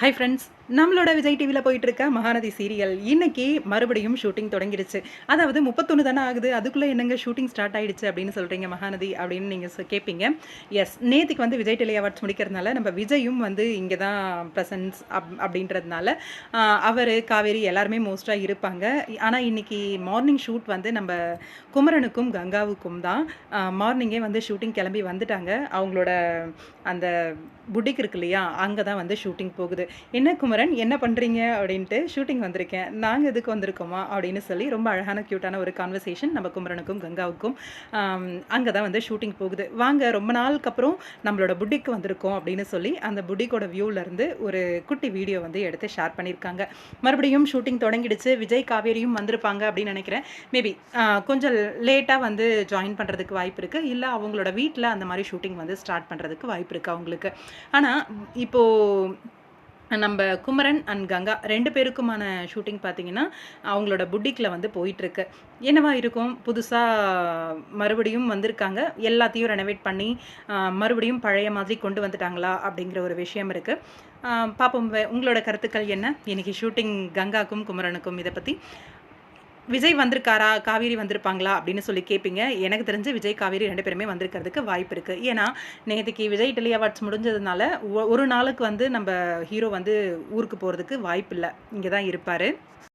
Hi friends நம்மளோட விஜய் டிவியில் போயிட்டு இருக்க மகாநதி சீரியல் இன்னைக்கு மறுபடியும் ஷூட்டிங் தொடங்கிடுச்சு அதாவது முப்பத்தொன்று தானே ஆகுது அதுக்குள்ளே என்னங்க ஷூட்டிங் ஸ்டார்ட் ஆயிடுச்சு அப்படின்னு சொல்கிறீங்க மகாநதி அப்படின்னு நீங்கள் கேட்பீங்க எஸ் நேற்றுக்கு வந்து விஜய் டெலி அவார்ட்ஸ் முடிக்கிறதுனால நம்ம விஜயும் வந்து இங்கே தான் ப்ரெசன்ஸ் அப் அப்படின்றதுனால அவர் காவேரி எல்லாருமே மோஸ்ட்டாக இருப்பாங்க. ஆனால் இன்னைக்கு மார்னிங் ஷூட் வந்து நம்ம குமரனுக்கும் கங்காவுக்கும் தான் மார்னிங்கே வந்து ஷூட்டிங் கிளம்பி வந்துட்டாங்க. அவங்களோட அந்த புட்டிக் இருக்கு இல்லையா அங்கே தான் வந்து ஷூட்டிங் போகுது. என்ன குமரன் என்ன பண்ணுறீங்க அப்படின்ட்டு ஷூட்டிங் வந்திருக்கேன். நாங்கள் எதுக்கு வந்திருக்கோமா? அப்படின்னு சொல்லி ரொம்ப அழகான க்யூட்டான ஒரு கான்வர்சேஷன் நம்ம குமரனுக்கும் கங்காவுக்கும் அங்கே தான் வந்து ஷூட்டிங் போகுது. வாங்க ரொம்ப நாளுக்கு அப்புறம் நம்மளோட புட்டிக்கு வந்திருக்கோம் அப்படின்னு சொல்லி அந்த புட்டிக்கோட வியூவிலேருந்து ஒரு குட்டி வீடியோ வந்து எடுத்து ஷேர் பண்ணியிருக்காங்க. மறுபடியும் ஷூட்டிங் தொடங்கிடுச்சு. விஜய் காவேரியும் வந்திருப்பாங்க அப்படின்னு நினைக்கிறேன். மேபி கொஞ்சம் லேட்டாக வந்து ஜாயின் பண்ணுறதுக்கு வாய்ப்பு இருக்குது இல்லை அவங்களோட வீட்டில் அந்த மாதிரி ஷூட்டிங் வந்து ஸ்டார்ட் பண்ணுறதுக்கு வாய்ப்பு இருக்குது அவங்களுக்கு. ஆனால் இப்போது நம்ம குமரன் அண்ட் கங்கா ரெண்டு பேருக்குமான ஷூட்டிங் பார்த்தீங்கன்னா அவங்களோட புட்டிக்கில் வந்து போயிட்டுருக்கு. என்னவா இருக்கும்? புதுசாக மறுபடியும் வந்திருக்காங்க. எல்லாத்தையும் ரெனோவேட் பண்ணி மறுபடியும் பழைய மாதிரி கொண்டு வந்துட்டாங்களா அப்படிங்கிற ஒரு விஷயம் இருக்குது பார்ப்போம் உங்களோட கருத்துக்கள் என்ன? இன்னைக்கு ஷூட்டிங் கங்காக்கும் குமரனுக்கும் இதை பற்றி விஜய் வந்திருக்காரா? காவேரி வந்திருப்பாங்களா? அப்படின்னு சொல்லி கேட்பீங்க எனக்கு தெரிஞ்சு விஜய் காவேரி ரெண்டு பேருமே வந்திருக்கிறதுக்கு வாய்ப்பு இருக்குது ஏன்னா நேற்றுக்கு விஜய் டெலி அவார்ட்ஸ் முடிஞ்சதுனால ஒ- ஒரு நாளுக்கு வந்து நம்ம ஹீரோ வந்து ஊருக்கு போகிறதுக்கு வாய்ப்பு இல்லை இங்கே தான் இருப்பார்.